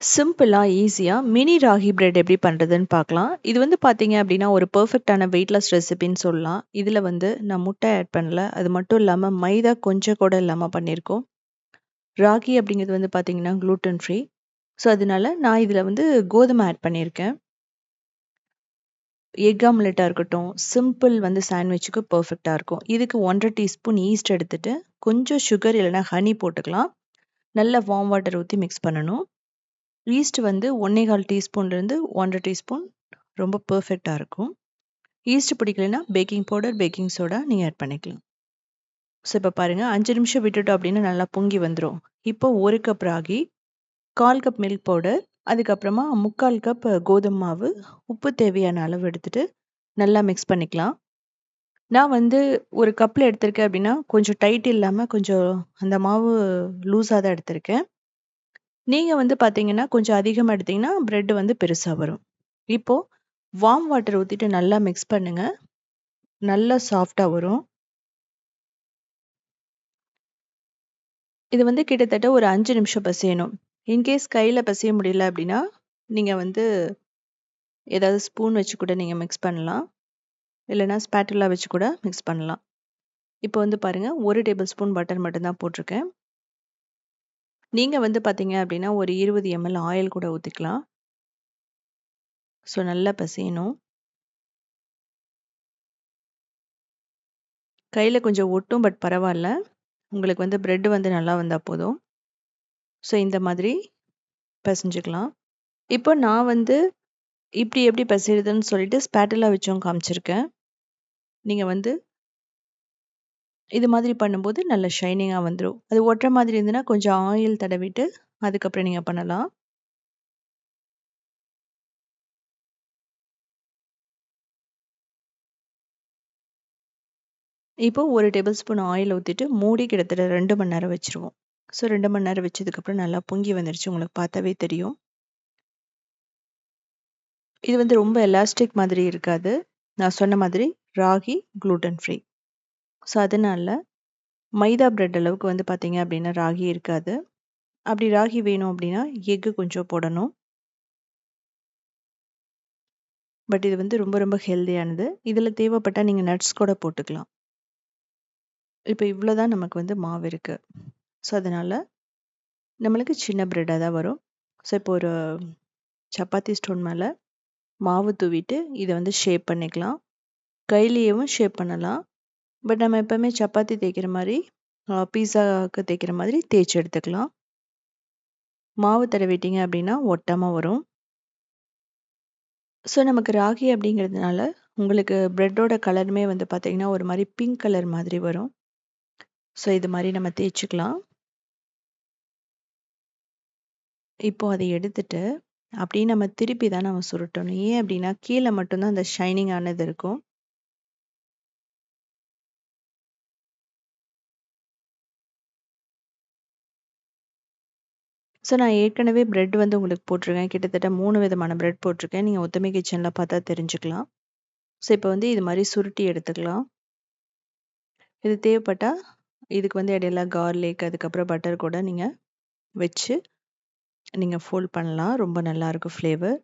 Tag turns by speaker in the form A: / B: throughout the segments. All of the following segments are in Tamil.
A: சிம்பிளாக ஈஸியாக மினி ராகி பிரெட் எப்படி பண்ணுறதுன்னு பார்க்கலாம். இது வந்து பார்த்தீங்க அப்படின்னா, ஒரு பெர்ஃபெக்ட்டான வெயிட்லெஸ் ரெசிபின்னு சொல்லலாம். இதில் வந்து நான் முட்டை ஆட் பண்ணல. அது மட்டும் இல்லாமல் மைதா கொஞ்சம் கூட இல்லாமல் பண்ணியிருக்கோம். ராகி அப்படிங்கிறது வந்து பார்த்தீங்கன்னா, க்ளூட்டன் ஃப்ரீ. ஸோ, அதனால நான் இதில் வந்து கோதுமை ஆட் பண்ணியிருக்கேன். எக் ஆம்லெட்டாக இருக்கட்டும், சிம்பிள் வந்து சாண்ட்விச்சுக்கு பர்ஃபெக்டாக இருக்கும். இதுக்கு 1 1/2 டீஸ்பூன் ஈஸ்ட் எடுத்துட்டு, கொஞ்சம் சுகர் இல்லைன்னா ஹனி போட்டுக்கலாம். நல்லா வார்ம் வாட்டர் ஊற்றி மிக்ஸ் பண்ணணும். ஈஸ்ட் வந்து 1 1/4 டீஸ்பூன்லேருந்து 1 1/2 டீஸ்பூன் ரொம்ப பர்ஃபெக்டாக இருக்கும். ஈஸ்ட் பிடிக்கலைன்னா பேக்கிங் பவுடர், பேக்கிங் சோடா நீங்கள் ஆட் பண்ணிக்கலாம். ஸோ, இப்போ பாருங்கள் அஞ்சு நிமிஷம் விட்டுட்டோம் அப்படின்னா நல்லா பொங்கி வந்துடும் இப்போ ஒரு cup ragi, 1/4 cup milk powder, அதுக்கப்புறமா 3/4 கப் கோதுமை மாவு, உப்பு தேவையான அளவு எடுத்துகிட்டு நல்லா மிக்ஸ் பண்ணிக்கலாம். நான் வந்து ஒரு கப்பில் எடுத்திருக்கேன் அப்படின்னா, கொஞ்சம் டைட் இல்லாமல் கொஞ்சம் அந்த மாவு லூஸாக தான் எடுத்திருக்கேன். நீங்கள் வந்து பார்த்தீங்கன்னா, கொஞ்சம் அதிகமாக எடுத்தீங்கன்னா, ப்ரெட் வந்து பெருசாக வரும். இப்போது வார்ம் வாட்டர் ஊற்றிட்டு நல்லா மிக்ஸ் பண்ணுங்கள் நல்லா சாஃப்டாக வரும். இது வந்து கிட்டத்தட்ட ஒரு அஞ்சு நிமிஷம் பசியணும் இன்கேஸ் கையில் பசிய முடியல அப்படின்னா, நீங்கள் வந்து ஏதாவது ஸ்பூன் வச்சு கூட நீங்கள் மிக்ஸ் பண்ணலாம். இல்லைன்னா ஸ்பேட்டுலா வச்சு கூட மிக்ஸ் பண்ணலாம். இப்போ வந்து பாருங்கள் ஒரு டேபிள் ஸ்பூன் பட்டர் மட்டும்தான் போட்டிருக்கேன். நீங்க வந்து பார்த்தீங்க அப்படின்னா, ஒரு 20 எம்எல் ஆயில் கூட ஊத்திக்கலாம். ஸோ, நல்லா பசியணும் கையில கொஞ்சம் ஒட்டும். பட் பரவாயில்ல உங்களுக்கு வந்து ப்ரெட் வந்து நல்லா வந்தா போதும். ஸோ, இந்த மாதிரி பசிஞ்சுக்கலாம் இப்போ நான் வந்து இப்படி எப்படி பிசைறதுன்னு சொல்லிட்டு ஸ்பேட்டலாக வச்சும் காமிச்சிருக்கேன். நீங்க வந்து இது மாதிரி பண்ணும்போது நல்ல ஷைனிங்காக வந்துடும் அது ஒட்டுற மாதிரி இருந்ததுன்னா, கொஞ்சம் ஆயில் தடவிட்டு அதுக்கப்புறம் நீங்கள் பண்ணலாம். இப்போ ஒரு டேபிள் ஸ்பூன் ஆயில் ஊற்றிட்டு மூடி கிட்டத்தட்ட ரெண்டு மணி நேரம் வச்சுருவோம். ஸோ, ரெண்டு மணி நேரம் வச்சதுக்கப்புறம் நல்லா பொங்கி வந்துருச்சு. உங்களுக்கு பார்த்தாவே தெரியும். இது வந்து ரொம்ப எலாஸ்டிக் மாதிரி இருக்காது. நான் சொன்ன மாதிரி ராகி குளூட்டன் ஃப்ரீ. ஸோ, அதனால மைதா பிரெட் அளவுக்கு வந்து பார்த்திங்க அப்படின்னா, ராகி இருக்காது. அப்படி ராகி வேணும் அப்படின்னா, எக்கு கொஞ்சம் போடணும். பட் இது வந்து ரொம்ப ரொம்ப ஹெல்த்தியானது இதில் தேவைப்பட்டால் நீங்கள் நட்ஸ் கூட போட்டுக்கலாம். இப்போ இவ்வளோ தான் நமக்கு வந்து மாவு இருக்குது ஸோ, அதனால நம்மளுக்கு சின்ன பிரெட்டா தான் வரும். ஸோ, இப்போ ஒரு சப்பாத்தி ஸ்டோன் மேல மாவு தூவிட்டு இதை வந்து ஷேப் பண்ணிக்கலாம். கையிலேயும் ஷேப் பண்ணலாம். பட் நம்ம எப்பவுமே சப்பாத்தி தேய்க்கிற மாதிரி பீஸாவுக்கு தேய்க்கிற மாதிரி தேய்ச்சு எடுத்துக்கலாம். மாவு தடவிட்டிங்க அப்படின்னா ஒட்டமாக வரும். ஸோ, நமக்கு ராகி அப்படிங்கிறதுனால உங்களுக்கு ப்ரெட்டோட கலருமே வந்து பார்த்திங்கன்னா ஒரு மாதிரி பிங்க் கலர் மாதிரி வரும். ஸோ, இது மாதிரி நம்ம தேய்ச்சிக்கலாம் இப்போ அதை எடுத்துட்டு, அப்படியே நம்ம திருப்பி தான் நம்ம சுருட்டணும். ஏன் அப்படின்னா, கீழே மட்டும்தான் அந்த ஷைனிங் ஆனது இருக்கும். ஸோ, நான் ஏற்கனவே பிரெட் வந்து உங்களுக்கு போட்டிருக்கேன். கிட்டத்தட்ட 3 விதமான பிரெட் போட்டிருக்கேன். நீங்க ஒத்துமை கிச்சன்ல பார்த்தா தெரிஞ்சுக்கலாம். ஸோ, இப்போ வந்து இது மாதிரி சுருட்டி எடுத்துக்கலாம். இது தேவைப்பட்டா, இதுக்கு வந்து இடையில கார்லிக், அதுக்கப்புறம் பட்டர் கூட நீங்க வச்சு, நீங்க ஃபோல்ட் பண்ணலாம். ரொம்ப நல்லாயிருக்கும் ஃப்ளேவர்.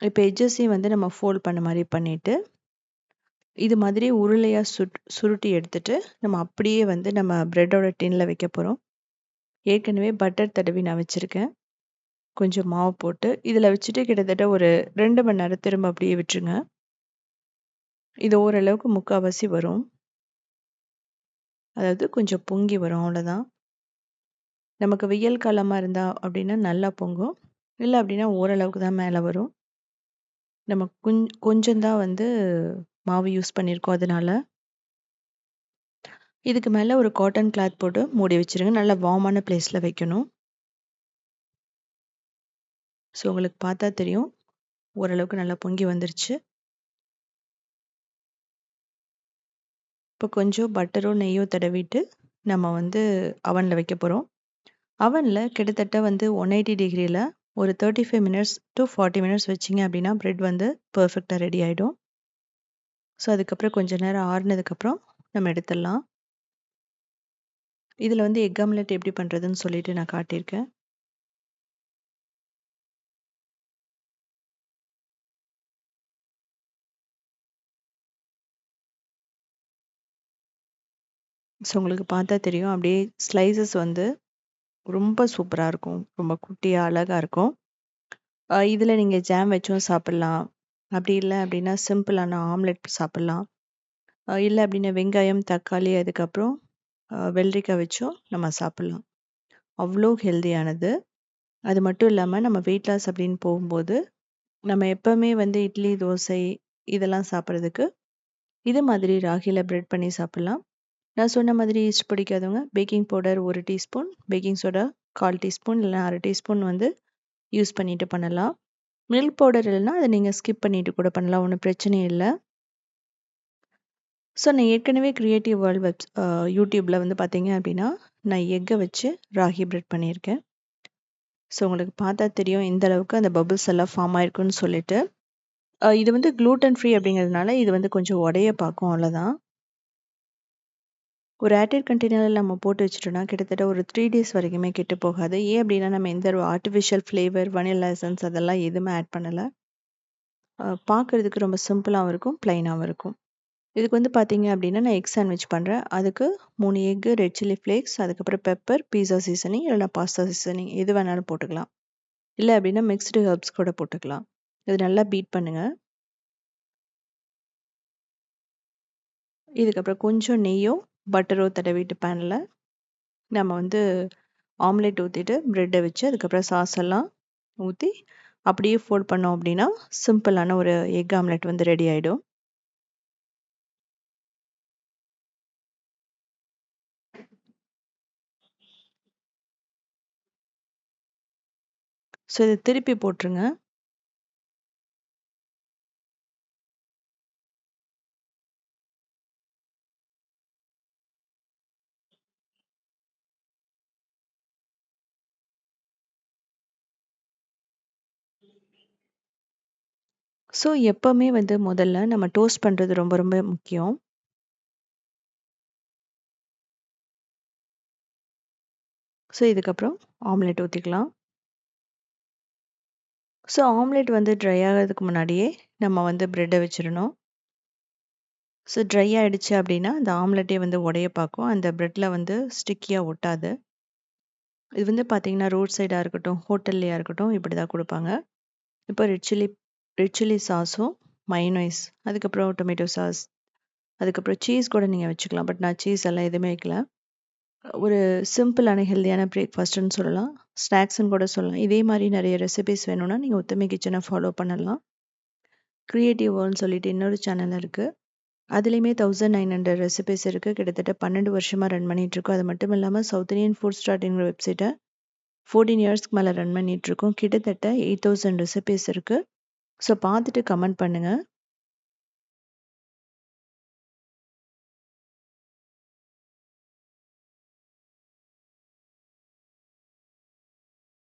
A: இப்போ எட்ஜஸையும் வந்து நம்ம ஃபோல்ட் பண்ண மாதிரி பண்ணிட்டு, இது மாதிரி உருளையா சுட் சுருட்டி எடுத்துட்டு, நம்ம அப்படியே வந்து நம்ம பிரெட்டோட டின்ல வைக்க போறோம். ஏற்கனவே பட்டர் தடவி நான் வச்சுருக்கேன் கொஞ்சம் மாவு போட்டு, இதில் வச்சுட்டு கிட்டத்தட்ட ஒரு ரெண்டு மணி நேரம் திரும்ப அப்படியே விட்டுருங்க. இது ஓரளவுக்கு முக்கால்வாசி வரும். அதாவது கொஞ்சம் பொங்கி வரும் அவ்வளோதான். நமக்கு வெயில் காலமாக இருந்தால் அப்படின்னா நல்லா பொங்கும். இல்லை அப்படின்னா ஓரளவுக்கு தான் மேலே வரும். நம்ம கொஞ் கொஞ்சம்தான் வந்து மாவு யூஸ் பண்ணியிருக்கோம் அதனால. இதுக்கு மேலே ஒரு காட்டன் கிளாத் போட்டு மூடி வச்சுருங்க. நல்லா வார்மான பிளேஸில் வைக்கணும். ஸோ, உங்களுக்கு பார்த்தா தெரியும். ஓரளவுக்கு நல்லா பொங்கி வந்துருச்சு. இப்போ கொஞ்சம் பட்டரோ, நெய்யோ தடவிட்டு, நம்ம வந்து அவனில் வைக்க போகிறோம் அவனில் கிட்டத்தட்ட வந்து ஒன் எயிட்டி டிகிரியில் ஒரு 35 மினிட்ஸ் டூ 40 மினிட்ஸ் வச்சீங்க அப்படின்னா, ப்ரெட் வந்து பர்ஃபெக்டாக ரெடி ஆகிடும் ஸோ, அதுக்கப்புறம் கொஞ்சம் நேரம் ஆறுனதுக்கப்புறம் நம்ம எடுத்துடலாம். இதில் வந்து எக் ஆம்லெட் எப்படி பண்ணுறதுன்னு சொல்லிட்டு நான் காட்டியிருக்கேன். ஸோ உங்களுக்கு பார்த்தா தெரியும். அப்படியே ஸ்லைசஸ் வந்து ரொம்ப சூப்பராக இருக்கும். ரொம்ப குட்டியாக அழகாக இருக்கும். இதில் நீங்கள் ஜாம் வச்சும் சாப்பிட்லாம். அப்படி இல்லை அப்படின்னா சிம்பிளான ஆம்லெட் சாப்பிட்லாம். இல்லை அப்படின்னா வெங்காயம் தக்காளி அதுக்கப்புறம் வெள்ளரிக்காய் வச்சும் நம்ம சாப்பிட்லாம். அவ்வளோ ஹெல்தியானது. அது மட்டும் இல்லாமல் நம்ம வெயிட் லாஸ் அப்படின்னு போகும்போது நம்ம எப்போவுமே வந்து இட்லி தோசை இதெல்லாம் சாப்பிட்றதுக்கு இது மாதிரி ராகியில் ப்ரெட் பண்ணி சாப்பிட்லாம். நான் சொன்ன மாதிரி ஈஸ்ட் பிடிக்காதவங்க பேக்கிங் பவுடர் ஒரு டீஸ்பூன் பேக்கிங் சோடா கால் டீஸ்பூன் இல்லைனா அரை டீஸ்பூன் வந்து யூஸ் பண்ணிட்டு பண்ணலாம். மில்க் பவுடர் இல்லைன்னா அதை நீங்கள் ஸ்கிப் பண்ணிட்டு கூட பண்ணலாம் ஒன்றும் பிரச்சனை இல்லை. ஸோ நான் ஏற்கனவே க்ரியேட்டிவ் வேர்ல்ட் வெப் யூடியூப்பில் வந்து பார்த்தீங்க அப்படின்னா நான் எக்கை வச்சு ராகி பிரெட் பண்ணியிருக்கேன். ஸோ உங்களுக்கு பார்த்தா தெரியும் இந்த அளவுக்கு அந்த பபுள்ஸ் எல்லாம் ஃபார்ம் ஆயிருக்குன்னு சொல்லிட்டு. Uh, இது வந்து க்ளூட்டன் ஃப்ரீ அப்படிங்கிறதுனால இது வந்து கொஞ்சம் உடைய பார்க்கும் அவ்வளோதான் ஒரு ஆட்டட் கண்டெய்னரில் நம்ம போட்டு வச்சுட்டோம்னா கிட்டத்தட்ட ஒரு த்ரீ டேஸ் வரைக்குமே கெட்டு போகாது. ஏன் அப்படின்னா நம்ம எந்த ஒரு ஆர்டிஃபிஷியல் ஃப்ளேவர் வனிலா எசன்ஸ் அதெல்லாம் எதுவுமே ஆட் பண்ணலை. Uh, பார்க்குறதுக்கு ரொம்ப சிம்பிளாகவும் இருக்கும் ப்ளைனாகவும் இருக்கும். இதுக்கு வந்து பார்த்தீங்க அப்படின்னா நான் எக் சாண்ட்விச் பண்ணுறேன் அதுக்கு மூணு எக்கு ரெட் சில்லி ஃப்ளேக்ஸ் அதுக்கப்புறம் பெப்பர் பீஸா சீசனிங் இல்லைனா பாஸ்தா சீசனிங் எது வேணாலும் போட்டுக்கலாம். இல்லை அப்படின்னா மிக்ஸ்டு ஹர்ப்ஸ் கூட போட்டுக்கலாம். இது நல்லா பீட் பண்ணுங்கள் இதுக்கப்புறம் கொஞ்சம் நெய்யோ பட்டரோ தடவிட்டு பேனில் நம்ம வந்து ஆம்லேட் ஊற்றிட்டு ப்ரெட்டை வச்சு அதுக்கப்புறம் சாஸ் எல்லாம் ஊற்றி அப்படியே ஃபோல்ட் பண்ணோம் அப்படின்னா சிம்பிளான ஒரு எக் ஆம்லெட் வந்து ரெடி ஆகிடும் ஸோ இதை திருப்பி போட்டுருங்க ஸோ எப்போவுமே வந்து முதல்ல நம்ம டோஸ்ட் பண்ணுறது ரொம்ப ரொம்ப முக்கியம். ஸோ இதுக்கப்புறம் ஆம்லெட் ஊற்றிக்கலாம் ஸோ ஆம்லெட் வந்து ட்ரை ஆகிறதுக்கு முன்னாடியே நம்ம வந்து ப்ரெட்டை வச்சிடணும். ஸோ ட்ரை ஆகிடுச்சு அப்படின்னா அந்த ஆம்லெட்டே வந்து உடைய பார்க்கும். அந்த ப்ரெட்டில் வந்து ஸ்டிக்கியாக ஒட்டாது. இது வந்து பார்த்திங்கன்னா ரோட் சைடாக இருக்கட்டும் ஹோட்டல்லையாக இருக்கட்டும் இப்படி தான் கொடுப்பாங்க. இப்போ ரெட் சில்லி ரெட் சில்லி சாஸும் மைனோய்ஸ் அதுக்கப்புறம் டொமேட்டோ சாஸ் அதுக்கப்புறம் சீஸ் கூட நீங்கள் வச்சுக்கலாம். பட் நான் சீஸ் எல்லாம் எதுவுமே வைக்கல. ஒரு சிம்பிளான ஹெல்த்தியான பிரேக்ஃபாஸ்ட்டுன்னு சொல்லலாம். ஸ்நாக்ஸ்ன்னு கூட சொல்லலாம். இதே மாதிரி நிறைய ரெசிபிஸ் வேணும்னா நீங்கள் ஒத்துமை கிச்சனை ஃபாலோ பண்ணலாம். க்ரியேட்டிவ் வேர்ல்னு சொல்லிட்டு இன்னொரு சேனல் இருக்குது அதுலேயுமே தௌசண்ட் நைன் ஹண்ட்ரட் ரெசிபிஸ் இருக்குது கிட்டத்தட்ட பன்னெண்டு வருஷமாக ரன் பண்ணிகிட்ருக்கோம் அது மட்டும் இல்லாமல் சவுத் இந்தியன் ஃபுட் ஸ்டார்டிங்கிற வெப்சைட்டை ஃபோர்டீன் இயர்ஸ்க்கு மேலே ரன் பண்ணிகிட்ருக்கோம் கிட்டத்தட்ட எயிட் தௌசண்ட் ரெசிபிஸ் இருக்குது ஸோ பார்த்துட்டு கமெண்ட் பண்ணுங்கள்